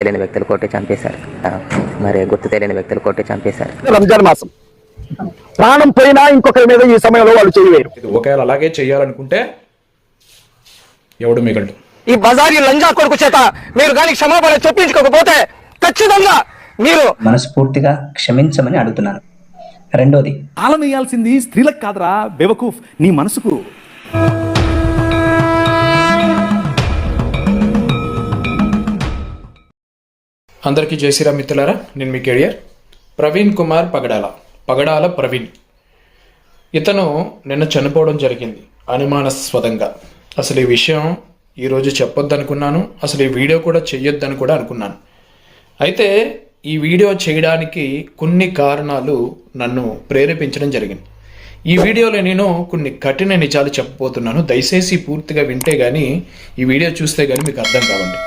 తెలియని వ్యక్తులు కొట్టి చంపేశారు. మరి గుర్తు తెలియని వ్యక్తులు కొట్టి చంపేశారు. రంజాన్ మాసం. ప్రాణం పోయినా ఇంకొకరి మీద ఈ సమయంలో వాళ్ళు చేయలేరు ఒకవేళ అలాగే చేయాలనుకుంటే ఎవడు మిగలడు. ఈ బజారీ లంజా కొడుకు చేత మీరు కానీ క్షమాపణ చెప్పించుకోకపోతే ఖచ్చితంగా మీరు మనస్ఫూర్తిగా క్షమించమని అడుగుతున్నాను. రెండోది తాళం వేయాల్సింది స్త్రీలకు కాదురా బేవకూఫ్ నీ మనసుకు. అందరికీ జై మిత్రులారా నేను మీ కెరియర్ ప్రవీణ్ కుమార్ పగడాల పగడాల ప్రవీణ్. ఇతను నిన్న చనిపోవడం జరిగింది అనుమానాస్పదంగా. అసలు ఈ విషయం ఈరోజు చెప్పొద్దు అనుకున్నాను అసలు ఈ వీడియో కూడా చెయ్యొద్దని కూడా అనుకున్నాను. అయితే ఈ వీడియో చేయడానికి కొన్ని కారణాలు నన్ను ప్రేరేపించడం జరిగింది. ఈ వీడియోలో నేను కొన్ని కఠిన నిజాలు చెప్పబోతున్నాను దయచేసి పూర్తిగా వింటే కానీ ఈ వీడియో చూస్తే కానీ మీకు అర్థం కావండి.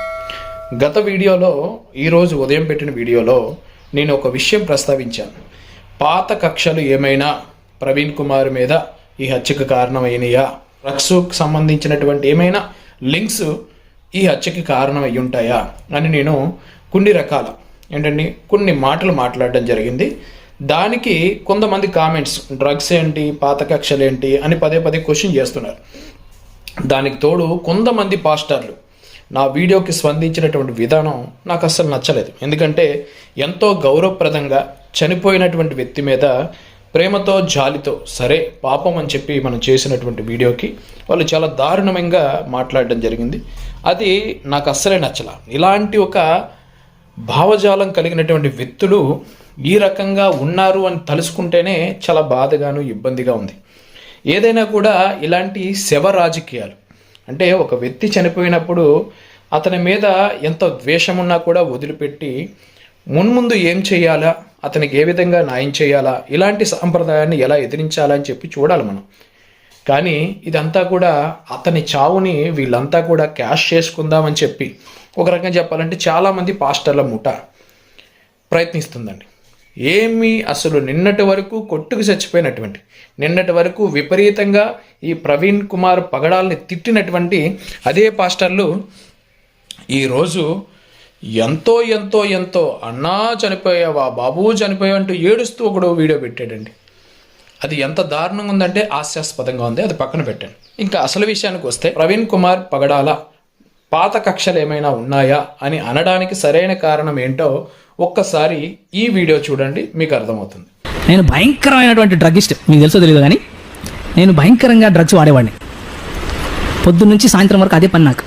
గత వీడియోలో ఈరోజు ఉదయం పెట్టిన వీడియోలో నేను ఒక విషయం ప్రస్తావించాను. పాత కక్షలు ఏమైనా ప్రవీణ్ కుమార్ మీద ఈ హత్యకు కారణమైనయా? డ్రగ్స్కు సంబంధించినటువంటి ఏమైనా లింక్స్ ఈ హత్యకి కారణం అయి ఉంటాయా అని నేను కొన్ని రకాల ఏంటండి కొన్ని మాటలు మాట్లాడడం జరిగింది. దానికి కొంతమంది కామెంట్స్ డ్రగ్స్ ఏంటి పాత కక్షలు ఏంటి అని పదే పదే క్వశ్చన్ చేస్తున్నారు. దానికి తోడు కొంతమంది పాస్టర్లు నా వీడియోకి స్పందించినటువంటి విధానం నాకు అస్సలు నచ్చలేదు. ఎందుకంటే ఎంతో గౌరవప్రదంగా చనిపోయినటువంటి వ్యక్తి మీద ప్రేమతో జాలితో సరే పాపం అని చెప్పి మనం చేసినటువంటి వీడియోకి వాళ్ళు చాలా దారుణంగా మాట్లాడడం జరిగింది. అది నాకు అస్సలే నచ్చల. ఇలాంటి ఒక భావజాలం కలిగినటువంటి వ్యక్తులు ఈ రకంగా ఉన్నారు అని తలుసుకుంటేనే చాలా బాధగాను ఇబ్బందిగా ఉంది. ఏదైనా కూడా ఇలాంటి శవ రాజకీయాలు అంటే ఒక వ్యక్తి చనిపోయినప్పుడు అతని మీద ఎంత ద్వేషం ఉన్నా కూడా వదిలిపెట్టి మున్ముందు ఏం చేయాలా? అతనికి ఏ విధంగా న్యాయం చేయాలా? ఇలాంటి సాంప్రదాయాన్ని ఎలా ఎదిరించాలా అని చెప్పి చూడాలి మనం. కానీ ఇదంతా కూడా అతని చావుని వీళ్ళంతా కూడా క్యాష్ చేసుకుందామని చెప్పి ఒక రకంగా చెప్పాలంటే చాలామంది పాస్టర్ల ముఠ ప్రయత్నిస్తుందండి. ఏమీ అసలు నిన్నటి వరకు కొట్టుకు చచ్చిపోయినటువంటి నిన్నటి వరకు విపరీతంగా ఈ ప్రవీణ్ కుమార్ పగడాల్ని తిట్టినటువంటి అదే పాస్టర్లు ఈరోజు ఎంతో ఎంతో ఎంతో అన్నా చనిపోయావా బాబు చనిపోయావు అంటూ ఏడుస్తూ ఒకడు వీడియో పెట్టాడండి. అది ఎంత దారుణంగా ఉందంటే హాస్యాస్పదంగా ఉంది అది పక్కన పెట్టండి ఇంకా అసలు విషయానికి వస్తే ప్రవీణ్ కుమార్ పగడాల పాత కక్షలు ఏమైనా ఉన్నాయా అని అనడానికి సరైన కారణం ఏంటో ఒక్కసారి ఈ వీడియో చూడండి మీకు అర్థమవుతుంది. నేను భయంకరమైనటువంటి డ్రగ్గిస్ట్ మీకు తెలుసో తెలియదు కానీ నేను భయంకరంగా డ్రగ్స్ వాడేవాడిని. పొద్దున్న నుంచి సాయంత్రం వరకు అదే పని నాకు.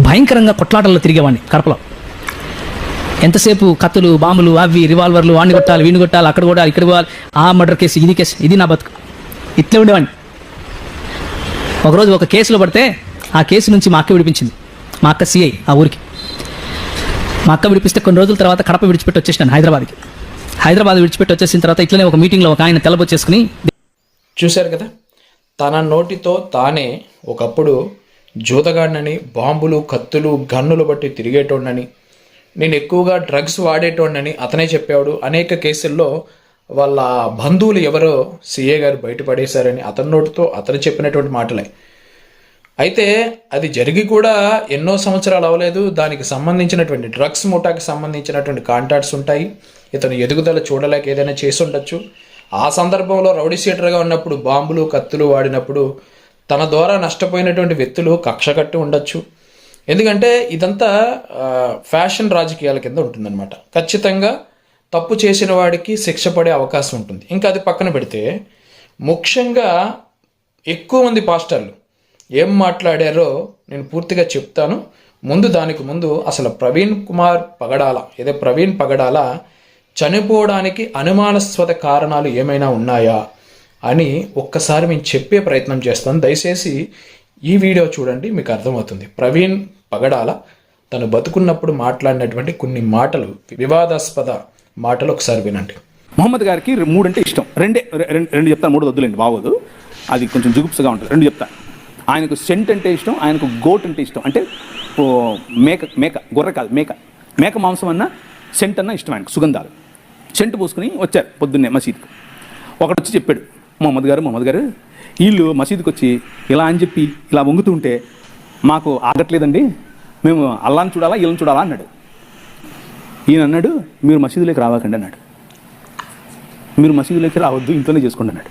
భయంకరంగా కొట్లాటల్లో తిరిగేవాడిని కడపలో. ఎంతసేపు కత్తులు బాంబులు అవి రివాల్వర్లు వాడిని కొట్టాలి వీడిని కొట్టాలి అక్కడ కూడా ఇక్కడ పోవాలి ఆ మర్డర్ కేసు ఇది కేసు ఇది నా బతుకు. ఇట్లే ఉండేవాడిని. ఒకరోజు ఒక కేసులో పడితే ఆ కేసు నుంచి మా అక్క విడిపించింది. మా అక్క సిఐ ఆ ఊరికి. మా అక్క విడిపిస్తే కొన్ని రోజుల తర్వాత కడప విడిచిపెట్టి వచ్చేసినాను హైదరాబాద్కి. హైదరాబాద్ విడిచిపెట్టి వచ్చేసిన తర్వాత ఇట్లనే ఒక మీటింగ్లో ఒక ఆయన తెల్లబొచ్చేసుకుని చూశారు కదా? తన నోటితో తానే ఒకప్పుడు జూతగాడినని బాంబులు కత్తులు గన్నులు బట్టి తిరిగేటోడినని నేను ఎక్కువగా డ్రగ్స్ వాడేటోడినని అతనే చెప్పాడు అనేక కేసుల్లో వాళ్ళ బంధువులు ఎవరో సీఏ గారు బయటపడేశారని అతని నోటితో అతను చెప్పినటువంటి మాటలే. అయితే అది జరిగి కూడా ఎన్నో సంవత్సరాలు అవ్వలేదు. దానికి సంబంధించినటువంటి డ్రగ్స్ ముఠాకి సంబంధించినటువంటి కాంటాక్ట్స్ ఉంటాయి. ఇతను ఎదుగుదల చూడలేక ఏదైనా చేసి ఉండొచ్చు. ఆ సందర్భంలో రౌడీ సీటర్గా ఉన్నప్పుడు బాంబులు కత్తులు వాడినప్పుడు తన ద్వారా నష్టపోయినటువంటి వ్యక్తులు కక్ష కట్టి ఉండొచ్చు. ఎందుకంటే ఇదంతా ఫ్యాషన్ రాజకీయాల కింద ఉంటుందన్నమాట. ఖచ్చితంగా తప్పు చేసిన వాడికి శిక్ష పడే అవకాశం ఉంటుంది. ఇంకా అది పక్కన పెడితే ముఖ్యంగా ఎక్కువ మంది పాస్టర్లు ఏం మాట్లాడారో నేను పూర్తిగా చెప్తాను. ముందు దానికి ముందు అసలు ప్రవీణ్ కుమార్ పగడాల ఏదో ప్రవీణ్ పగడాల చనిపోవడానికి అనుమానాస్పద కారణాలు ఏమైనా ఉన్నాయా అని ఒక్కసారి మేము చెప్పే ప్రయత్నం చేస్తాను దయచేసి ఈ వీడియో చూడండి మీకు అర్థమవుతుంది. ప్రవీణ్ పగడాల తను బతుకున్నప్పుడు మాట్లాడినటువంటి కొన్ని మాటలు వివాదాస్పద మాటలు ఒకసారి వినండి. మొహమ్మద్ గారికి మూడు అంటే ఇష్టం. రెండే రెండు రెండు చెప్తాను మూడు వద్దులేండి బాగోదు. అది కొంచెం జుగుప్సగా ఉంటుంది. రెండు చెప్తాను. ఆయనకు సెంట్ అంటే ఇష్టం ఆయనకు గోట్ అంటే ఇష్టం. అంటే ఓ మేక మేక గొర్రె కాదు మేక. మేక మాంసం అన్న సెంట్ అన్న ఇష్టం ఆయనకు సుగంధాలు. సెంట్ పూసుకుని వచ్చారు పొద్దున్నే మసీద్కి. ఒకడు వచ్చి చెప్పాడు మొహమ్మద్ గారు మొహమ్మద్ గారు వీళ్ళు మసీద్కి వచ్చి ఇలా అని చెప్పి ఇలా వంగుతూ ఉంటే మాకు ఆగట్లేదండి మేము అల్లాని చూడాలా వీళ్ళని చూడాలా అన్నాడు. ఈయన అన్నాడు మీరు మసీదులోకి రావకండి అన్నాడు. మీరు మసీదులోకి రావద్దు ఇంట్లోనే చేసుకోండి అన్నాడు.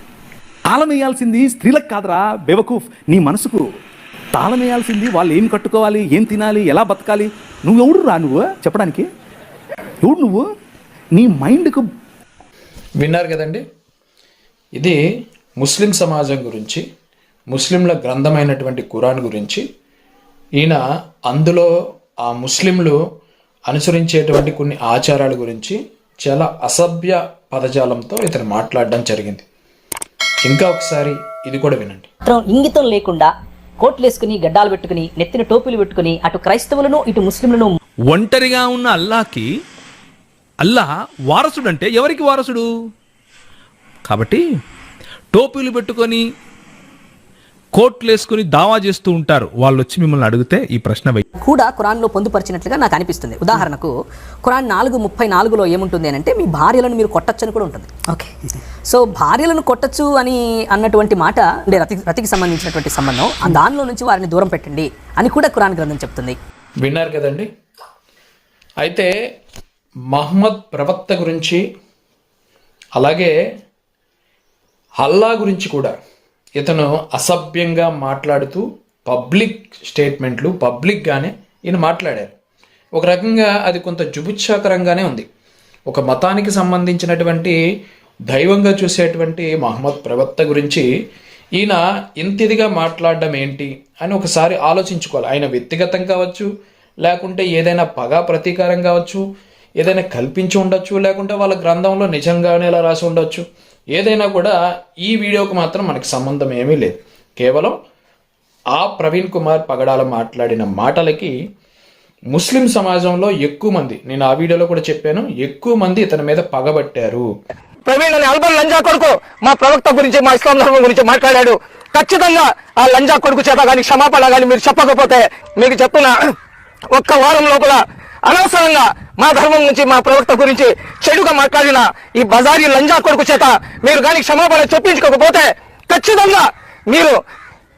తాళం వేయాల్సింది స్త్రీలకు కాదురా బెవకూఫ్ నీ మనసుకు. తాళం వేయాల్సింది వాళ్ళు ఏం కట్టుకోవాలి ఏం తినాలి ఎలా బతకాలి? నువ్వు ఎవడు రా నువ్వు? చెప్పడానికి. ఎవడు నువ్వు? నీ మైండ్కు విన్నారు కదండి? ఇది ముస్లిం సమాజం గురించి ముస్లింల గ్రంథమైనటువంటి ఖురాన్ గురించి. ఈయన అందులో ఆ ముస్లింలు అనుసరించేటువంటి కొన్ని ఆచారాల గురించి చాలా అసభ్య పదజాలంతో ఇతను మాట్లాడడం జరిగింది. ఇంకా ఒకసారి ఇది కూడా వినండి. మాత్రం ఇంగితం లేకుండా కోట్లు వేసుకుని గడ్డాలు పెట్టుకుని నెత్తిన టోపీలు పెట్టుకుని అటు క్రైస్తవులను ఇటు ముస్లింలను ఒంటరిగా ఉన్న అల్లాకి అల్లా వారసుడు అంటే ఎవరికి వారసుడు? కాబట్టి టోపీలు పెట్టుకొని కోట్లు వేసుకొని దావా చేస్తూ ఉంటారు. వాళ్ళు వచ్చి మిమ్మల్ని అడిగితే ఈ ప్రశ్న కూడా ఖురాన్లో పొందుపరిచినట్లుగా నాకు అనిపిస్తుంది. ఉదాహరణకు ఖురాన్ నాలుగు ముప్పై నాలుగులో ఏముంటుంది అని అంటే మీ భార్యలను మీరు కొట్టచ్చని కూడా ఉంటుంది. ఓకే. సో భార్యలను కొట్టచ్చు అని అన్నటువంటి మాట అంటే రతి రతికి సంబంధించినటువంటి సంబంధం ఆ దానిలో నుంచి వారిని దూరం పెట్టండి అని కూడా ఖురాన్ గ్రంథం చెప్తుంది. విన్నారు కదండి? అయితే మహమ్మద్ ప్రవక్త గురించి అలాగే అల్లా గురించి కూడా ఇతను అసభ్యంగా మాట్లాడుతూ పబ్లిక్ స్టేట్మెంట్లు పబ్లిక్గానే ఈయన మాట్లాడారు. ఒక రకంగా అది కొంత జుబుత్సాకరంగానే ఉంది. ఒక మతానికి సంబంధించినటువంటి దైవంగా చూసేటువంటి మహమ్మద్ ప్రవక్త గురించి ఈయన ఇంతిదిగా మాట్లాడడం ఏంటి అని ఒకసారి ఆలోచించుకోవాలి. ఆయన వ్యక్తిగతం కావచ్చు లేకుంటే ఏదైనా పగా ప్రతీకారం కావచ్చు ఏదైనా కల్పించి ఉండొచ్చు లేకుంటే వాళ్ళ గ్రంథంలో నిజంగానే ఇలా రాసి ఉండొచ్చు. ఏదైనా కూడా ఈ వీడియోకు మాత్రం మనకి సంబంధం ఏమీ లేదు. కేవలం ఆ ప్రవీణ్ కుమార్ పగడాల మాట్లాడిన మాటలకి ముస్లిం సమాజంలో ఎక్కువ మంది నేను ఆ వీడియోలో కూడా చెప్పాను ఎక్కువ మంది ఇతని మీద పగబట్టారు. ప్రవీణ్ అనే అల్బన్ లంజా కొడుకు మా ప్రవక్త గురించి మా ఇస్లాం ధర్మం గురించి మాట్లాడాడు. ఖచ్చితంగా ఆ లంజా కొడుకు చేత కానీ క్షమాపణ కానీ మీరు చెప్పకపోతే మీకు చెప్తున్నా ఒక్క వారం లోపల అనవసరంగా మా ధర్మం నుంచి మా ప్రవక్త గురించి చెడుగా మాట్లాడిన ఈ బజారీ లంజా కొడుకు చేత మీరు కానీ క్షమాపణ చొప్పించుకోకపోతే ఖచ్చితంగా మీరు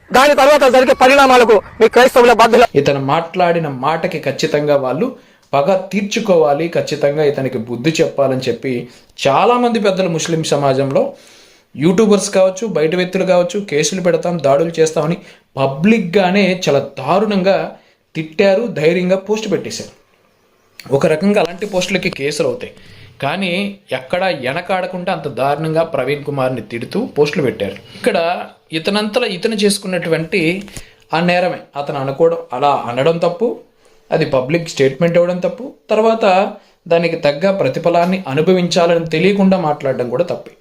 దాని తర్వాత జరిగే పరిణామాలకు మీ క్రైస్తవుల బాధ్యులు ఇతను మాట్లాడిన మాటకి ఖచ్చితంగా వాళ్ళు పగ తీర్చుకోవాలి ఖచ్చితంగా ఇతనికి బుద్ధి చెప్పాలని చెప్పి చాలామంది పెద్దలు ముస్లిం సమాజంలో యూట్యూబర్స్ కావచ్చు బయట వ్యక్తులు కావచ్చు కేసులు పెడతాం దాడులు చేస్తామని పబ్లిక్గానే చాలా దారుణంగా తిట్టారు ధైర్యంగా పోస్ట్ పెట్టేశారు. ఒక రకంగా అలాంటి పోస్టులకి కేసులు అవుతాయి కానీ ఎక్కడ వెనకాడకుండా అంత దారుణంగా ప్రవీణ్ కుమార్ని తిడుతూ పోస్టులు పెట్టారు. ఇక్కడ ఇతనంతలా ఇతను చేసుకున్నటువంటి ఆ నేరమే అతను అనుకోవడం అలా అనడం తప్పు అది పబ్లిక్ స్టేట్మెంట్ ఇవ్వడం తప్పు తర్వాత దానికి తగ్గ ప్రతిఫలాన్ని అనుభవించాలని తెలియకుండా మాట్లాడడం కూడా తప్పే.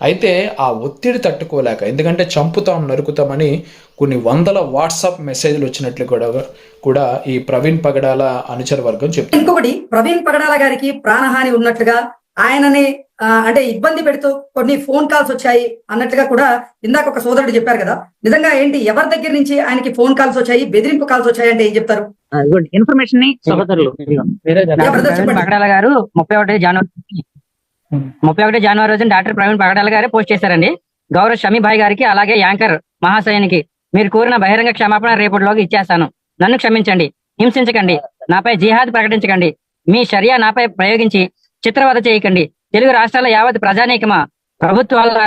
అయితే ఆ ఒత్తిడి తట్టుకోలేక ఎందుకంటే చంపుతాం నరుకుతామని కొన్ని వందల వాట్సాప్ మెసేజ్లు వచ్చినట్లు కూడా కూడా ఈ ప్రవీణ్ పగడాల అనుచర వర్గం చెప్తుంది. ఇంకొకటి ప్రవీణ్ పగడాల గారికి ప్రాణహాని ఉన్నట్లుగా ఆయనని అంటే ఇబ్బంది పెడుతూ కొన్ని ఫోన్ కాల్స్ వచ్చాయి అన్నట్లుగా కూడా ఇందాక ఒక సోదరుడు చెప్పారు కదా. నిజంగా ఏంటి ఎవరి దగ్గర నుంచి ఆయనకి ఫోన్ కాల్స్ వచ్చాయి బెదిరింపు కాల్స్ వచ్చాయి అంటే ఏం చెప్తారు? ఇన్ఫర్మేషన్ని గారు ముప్పై ఒకటి జనవరి ముప్పై ఒకటి జనవరి రోజున డాక్టర్ ప్రవీణ్ పగడాల గారే పోస్ట్ చేశారండి. గౌరవ్ షమీభాయ్ గారికి అలాగే యాంకర్ మహాశయానికి మీరు కోరిన బహిరంగ క్షమాపణ రేపటిలోకి ఇచ్చేస్తాను. నన్ను క్షమించండి హింసించకండి నాపై జిహాద్ ప్రకటించకండి మీ షరియా నాపై ప్రయోగించి చిత్రవద చేయకండి. తెలుగు రాష్ట్రాల యావత్ ప్రజానీకమా ప్రభుత్వాల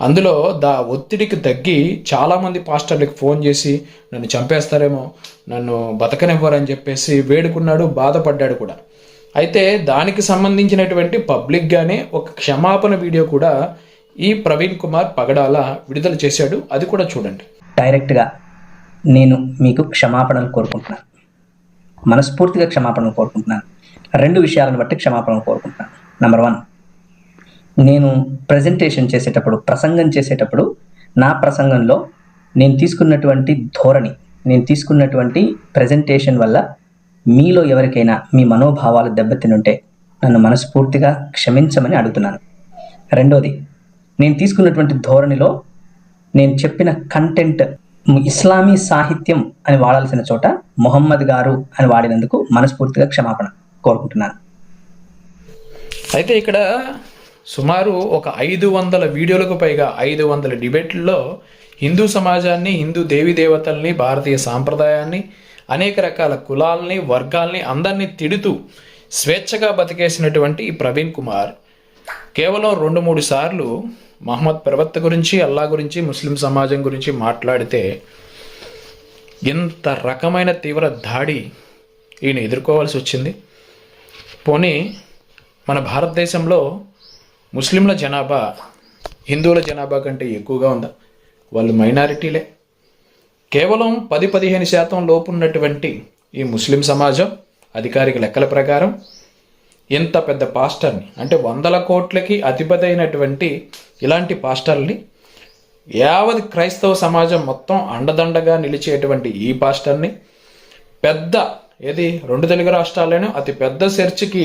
అందులో దా ఒత్తిడికి తగ్గి చాలామంది పాస్టర్లకు ఫోన్ చేసి నన్ను చంపేస్తారేమో నన్ను బతకనివ్వరని చెప్పేసి వేడుకున్నాడు బాధపడ్డాడు కూడా. అయితే దానికి సంబంధించినటువంటి పబ్లిక్గానే ఒక క్షమాపణ వీడియో కూడా ఈ ప్రవీణ్ కుమార్ పగడాల విడుదల చేశాడు. అది కూడా చూడండి. డైరెక్ట్గా నేను మీకు క్షమాపణలు కోరుకుంటున్నాను. మనస్ఫూర్తిగా క్షమాపణలు కోరుకుంటున్నాను. రెండు విషయాలను బట్టి క్షమాపణలు కోరుకుంటున్నాను. నెంబర్ వన్ నేను ప్రజెంటేషన్ చేసేటప్పుడు ప్రసంగం చేసేటప్పుడు నా ప్రసంగంలో నేను తీసుకున్నటువంటి ధోరణి నేను తీసుకున్నటువంటి ప్రజెంటేషన్ వల్ల మీలో ఎవరికైనా మీ మనోభావాలు దెబ్బతినుంటే నన్ను మనస్ఫూర్తిగా క్షమించమని అడుగుతున్నాను. రెండోది నేను తీసుకున్నటువంటి ధోరణిలో నేను చెప్పిన కంటెంట్ ఇస్లామీ సాహిత్యం అని వాడాల్సిన చోట మొహమ్మద్ గారు అని వాడినందుకు మనస్ఫూర్తిగా క్షమాపణ కోరుకుంటున్నాను. అయితే ఇక్కడ సుమారు ఒక ఐదు వందల వీడియోలకు పైగా ఐదు వందల డిబేట్లలో హిందూ సమాజాన్ని హిందూ దేవీ దేవతల్ని భారతీయ సాంప్రదాయాన్ని అనేక రకాల కులాల్ని వర్గాల్ని అందరినీ తిడుతూ స్వేచ్ఛగా బతికేసినటువంటి ఈ ప్రవీణ్ కుమార్ కేవలం రెండు మూడు సార్లు మహమ్మద్ ప్రవక్త గురించి అల్లా గురించి ముస్లిం సమాజం గురించి మాట్లాడితే ఎంత రకమైన తీవ్ర దాడి ఈయన ఎదుర్కోవాల్సి వచ్చింది. పోనీ మన భారతదేశంలో ముస్లింల జనాభా హిందువుల జనాభా కంటే ఎక్కువగా ఉందా? వాళ్ళు మైనారిటీలే. కేవలం పది పదిహేను శాతం లోపు ఉన్నటువంటి ఈ ముస్లిం సమాజం అధికారిక లెక్కల ప్రకారం ఇంత పెద్ద పాస్టర్ని అంటే వందల కోట్లకి అధిపతైనటువంటి ఇలాంటి పాస్టర్ని యావత్ క్రైస్తవ సమాజం మొత్తం అండదండగా నిలిచేటువంటి ఈ పాస్టర్ని పెద్ద ఏది రెండు తెలుగు రాష్ట్రాల్లోనూ అతి పెద్ద చర్చికి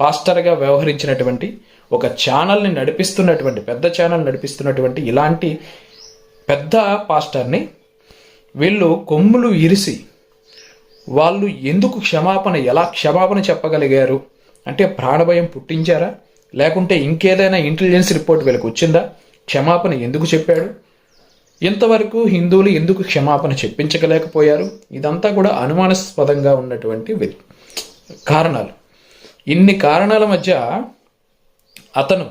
పాస్టర్గా వ్యవహరించినటువంటి ఒక ఛానల్ని నడిపిస్తున్నటువంటి పెద్ద ఛానల్ నడిపిస్తున్నటువంటి ఇలాంటి పెద్ద పాస్టర్ని వీళ్ళు కొమ్ములు ఇరిసి వాళ్ళు ఎందుకు క్షమాపణ ఎలా క్షమాపణ చెప్పగలిగారు? అంటే ప్రాణభయం పుట్టించారా? లేకుంటే ఇంకేదైనా ఇంటెలిజెన్స్ రిపోర్ట్ వీళ్ళకి వచ్చిందా? క్షమాపణ ఎందుకు చెప్పాడు? ఇంతవరకు హిందువులు ఎందుకు క్షమాపణ చెప్పించగలేకపోయారు ఇదంతా కూడా అనుమానాస్పదంగా ఉన్నటువంటి కారణాలు. ఇన్ని కారణాల మధ్య అతను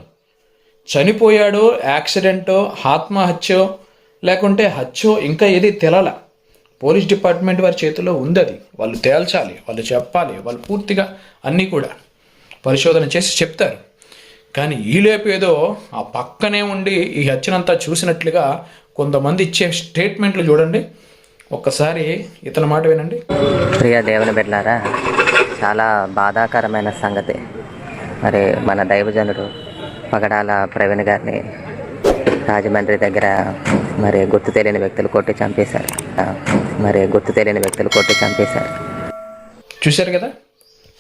చనిపోయాడో యాక్సిడెంటో ఆత్మహత్యో లేకుంటే హత్యో ఇంకా ఏది తెలాల? పోలీస్ డిపార్ట్మెంట్ వారి చేతిలో ఉంది అది వాళ్ళు తేల్చాలి వాళ్ళు చెప్పాలి వాళ్ళు పూర్తిగా అన్నీ కూడా పరిశోధన చేసి చెప్తారు. కానీ ఈలోపు ఏదో ఆ పక్కనే ఉండి ఈ హత్యనంతా చూసినట్లుగా కొంతమంది ఇచ్చే స్టేట్మెంట్లు చూడండి. ఒక్కసారి ఇతని మాట వినండి. ప్రియ దేవుని బిడ్డారా చాలా బాధాకరమైన సంగతి. మరి మన దైవజనుడు పగడాల ప్రవీణ్ గారిని రాజమండ్రి దగ్గర మరి గుర్తు తెలియని వ్యక్తులు కొట్టి చంపేశారు. మరి గుర్తు తెలియని వ్యక్తులు కొట్టి చంపేశారు. చూశారు కదా?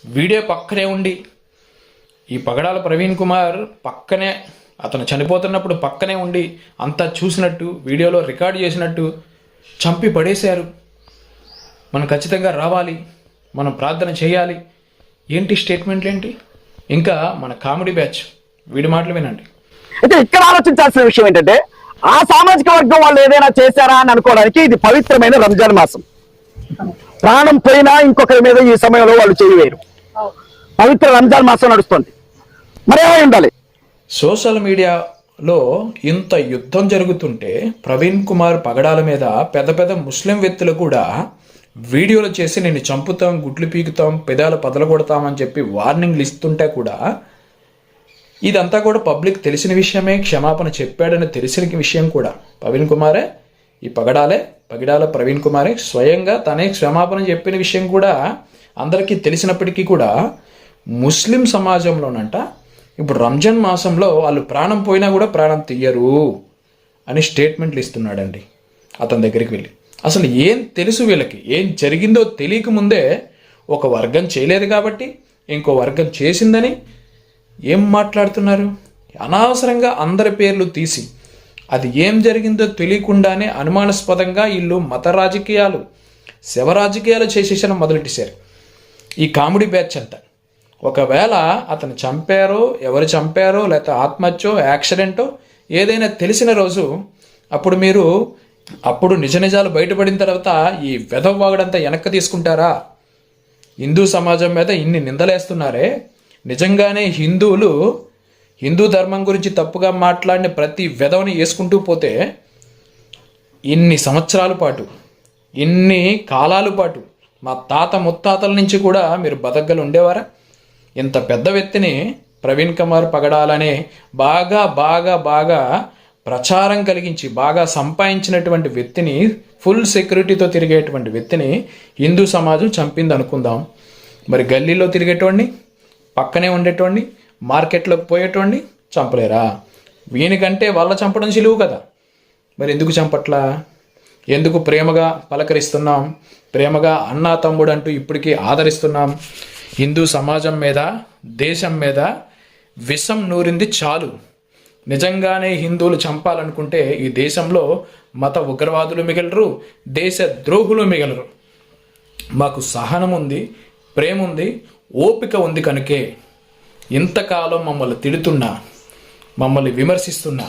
వీడియో పక్కనే ఉండి ఈ పగడాల ప్రవీణ్ కుమార్ పక్కనే అతను చనిపోతున్నప్పుడు పక్కనే ఉండి అంతా చూసినట్టు వీడియోలో రికార్డ్ చేసినట్టు చంపి పడేశారు. మనం ఖచ్చితంగా రావాలి మనం ప్రార్థన చేయాలి. ఏంటి స్టేట్మెంట్లు ఏంటి ఇంకా మన కామెడీ బ్యాచ్ వీడి మాటలు వినండి. అయితే ఇక్కడ ఆలోచించాల్సిన విషయం ఏంటంటే ఆ సామాజిక వర్గం వాళ్ళు ఏదైనా చేశారా అని అనుకోవడానికి ఇది పవిత్రమైన రంజాన్ మాసం. ప్రాణం పోయినా ఇంకొకరి మీద ఈ సమయంలో వాళ్ళు చేయవేరు పవిత్ర రంజాన్ మాసం నడుస్తుంది. మరేమై ఉండాలి? సోషల్ మీడియాలో ఇంత యుద్ధం జరుగుతుంటే ప్రవీణ్ కుమార్ పగడాల మీద పెద్ద పెద్ద ముస్లిం వ్యక్తులు కూడా వీడియోలు చేసి నేను చంపుతాం గుడ్లు పీకుతాం పెదాలు పదలగొడతామని చెప్పి వార్నింగ్లు ఇస్తుంటే కూడా ఇదంతా కూడా పబ్లిక్ తెలిసిన విషయమే క్షమాపణ చెప్పాడని తెలిసిన విషయం కూడా. ప్రవీణ్ కుమారే ఈ పగడాలే పగిడాల ప్రవీణ్ కుమారే స్వయంగా తనే క్షమాపణ చెప్పిన విషయం కూడా అందరికీ తెలిసినప్పటికీ కూడా ముస్లిం సమాజంలోనంట ఇప్పుడు రంజాన్ మాసంలో వాళ్ళు ప్రాణం పోయినా కూడా ప్రాణం తీయరు అని స్టేట్మెంట్లు ఇస్తున్నాడండి అతని దగ్గరికి వెళ్ళి. అసలు ఏం తెలుసు వీళ్ళకి? ఏం జరిగిందో తెలియక ముందే ఒక వర్గం చేయలేదు కాబట్టి ఇంకో వర్గం చేసిందని ఏం మాట్లాడుతున్నారు? అనవసరంగా అందరి పేర్లు తీసి. అది ఏం జరిగిందో తెలియకుండానే అనుమానాస్పదంగా వీళ్ళు మత రాజకీయాలు శవ రాజకీయాలు చేసేసడం మొదలెట్టేశారు. ఈ కామెడీ బ్యాచ్ అంతా. ఒకవేళ అతను చంపారో ఎవరు చంపారో లేకపోతే ఆత్మహత్యో యాక్సిడెంటో ఏదైనా తెలిసిన రోజు అప్పుడు మీరు అప్పుడు నిజ నిజాలు బయటపడిన తర్వాత ఈ వెధవాగడంతా వెనక్కి తీసుకుంటారా? హిందూ సమాజం మీద ఇన్ని నిందలేస్తున్నారే? నిజంగానే హిందువులు హిందూ ధర్మం గురించి తప్పుగా మాట్లాడిన ప్రతి వెధవని వేసుకుంటూ పోతే ఇన్ని సంవత్సరాల పాటు ఇన్ని కాలాల పాటు మా తాత ముత్తాతల నుంచి కూడా మీరు బతకగలు ఉండేవారా? ఇంత పెద్ద వ్యక్తిని ప్రవీణ్ కుమార్ పగడాలనే బాగా బాగా బాగా ప్రచారం కలిగించి బాగా సంపాదించినటువంటి వ్యక్తిని ఫుల్ సెక్యూరిటీతో తిరిగేటువంటి వ్యక్తిని హిందూ సమాజం చంపింది అనుకుందాం మరి గల్లీలో తిరిగేటోడిని? పక్కనే ఉండేటోడిని మార్కెట్లోకి పోయేటోడిని చంపలేరా? వీనికంటే వాళ్ళ చంపడం సులువు కదా. మరి ఎందుకు చంపట్లా? ఎందుకు ప్రేమగా పలకరిస్తున్నాం? ప్రేమగా అన్నా తమ్ముడు అంటూ ఇప్పటికీ ఆదరిస్తున్నాం. హిందూ సమాజం మీద దేశం మీద విషం నూరింది చాలు. నిజంగానే హిందువులు చంపాలనుకుంటే ఈ దేశంలో మత ఉగ్రవాదులు మిగలరు దేశ ద్రోహులు మిగలరు. మాకు సహనం ఉంది ప్రేమ ఉంది ఓపిక ఉంది కనుకే ఇంతకాలం మమ్మల్ని తిడుతున్నా మమ్మల్ని విమర్శిస్తున్నా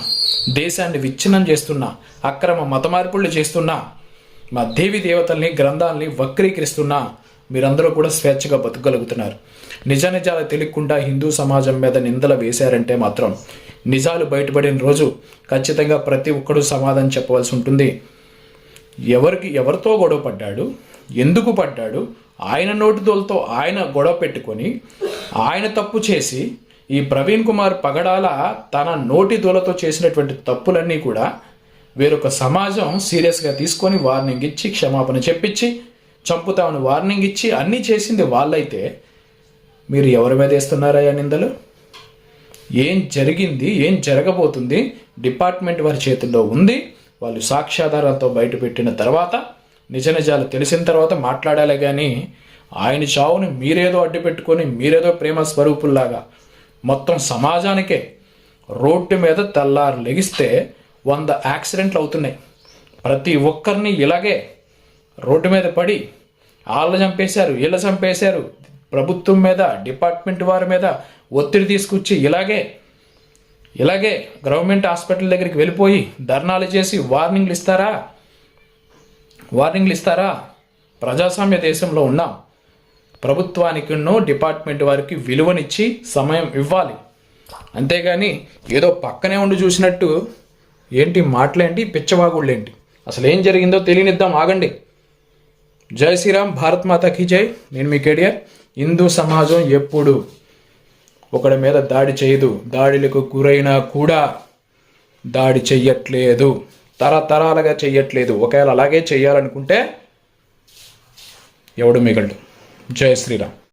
దేశాన్ని విచ్ఛిన్నం చేస్తున్నా అక్రమ మతమార్పులు చేస్తున్నా మా దేవి దేవతల్ని గ్రంథాలని వక్రీకరిస్తున్నా మీరందరూ కూడా స్వేచ్ఛగా బతకగలుగుతున్నారు. నిజ నిజాలు తెలియకుండా హిందూ సమాజం మీద నిందలు వేశారంటే మాత్రం నిజాలు బయటపడిన రోజు ఖచ్చితంగా ప్రతి ఒక్కరూ సమాధానం చెప్పవలసి ఉంటుంది. ఎవరికి ఎవరితో గొడవ పడ్డాడు ఎందుకు పడ్డాడు ఆయన నోటిదోలతో ఆయన గొడవ పెట్టుకొని ఆయన తప్పు చేసి ఈ ప్రవీణ్ కుమార్ పగడాల తన నోటి దోలతో చేసినటువంటి తప్పులన్నీ కూడా వేరొక సమాజం సీరియస్గా తీసుకొని వార్నింగ్ ఇచ్చి క్షమాపణ చెప్పించి చంపుతామని వార్నింగ్ ఇచ్చి అన్నీ చేసింది వాళ్ళైతే మీరు ఎవరి మీద వేస్తున్నారయ్యా నిందలు? ఏం జరిగింది ఏం జరగబోతుంది? డిపార్ట్మెంట్ వారి చేతుల్లో ఉంది. వాళ్ళు సాక్ష్యాధారాలతో బయటపెట్టిన తర్వాత నిజ నిజాలు తెలిసిన తర్వాత మాట్లాడాలి కానీ ఆయన చావుని మీరేదో అడ్డు పెట్టుకొని మీరేదో ప్రేమ స్వరూపుల్లాగా మొత్తం సమాజానికే రోడ్డు మీద తెల్లారు లెగిస్తే వంద యాక్సిడెంట్లు అవుతున్నాయి. ప్రతి ఒక్కరిని ఇలాగే రోడ్డు మీద పడి వాళ్ళు చంపేశారు వీళ్ళ చంపేశారు ప్రభుత్వం మీద డిపార్ట్మెంట్ వారి మీద ఒత్తిడి తీసుకొచ్చి ఇలాగే ఇలాగే గవర్నమెంట్ హాస్పిటల్ దగ్గరికి వెళ్ళిపోయి ధర్నాలు చేసి వార్నింగ్లు ఇస్తారా? వార్నింగ్లు ఇస్తారా? ప్రజాస్వామ్య దేశంలో ఉన్నాం. ప్రభుత్వానికినో డిపార్ట్మెంట్ వారికి విలువనిచ్చి సమయం ఇవ్వాలి. అంతేగాని ఏదో పక్కనే ఉండి చూసినట్టు ఏంటి మాటలేంటి పిచ్చవాగుళ్ళేంటి? అసలు ఏం జరిగిందో తెలియనిద్దాం ఆగండి. జై శ్రీరామ్ భారత్ మాతాకి జై. నేను మీ కేడియర్ హిందూ సమాజం ఎప్పుడు ఒకడి మీద దాడి చేయదు. దాడులకు గురైనా కూడా దాడి చెయ్యట్లేదు. తరతరాలుగా చెయ్యట్లేదు. ఒకవేళ అలాగే చేయాలనుకుంటే ఎవడు మిగలడు? జయ శ్రీరామ్.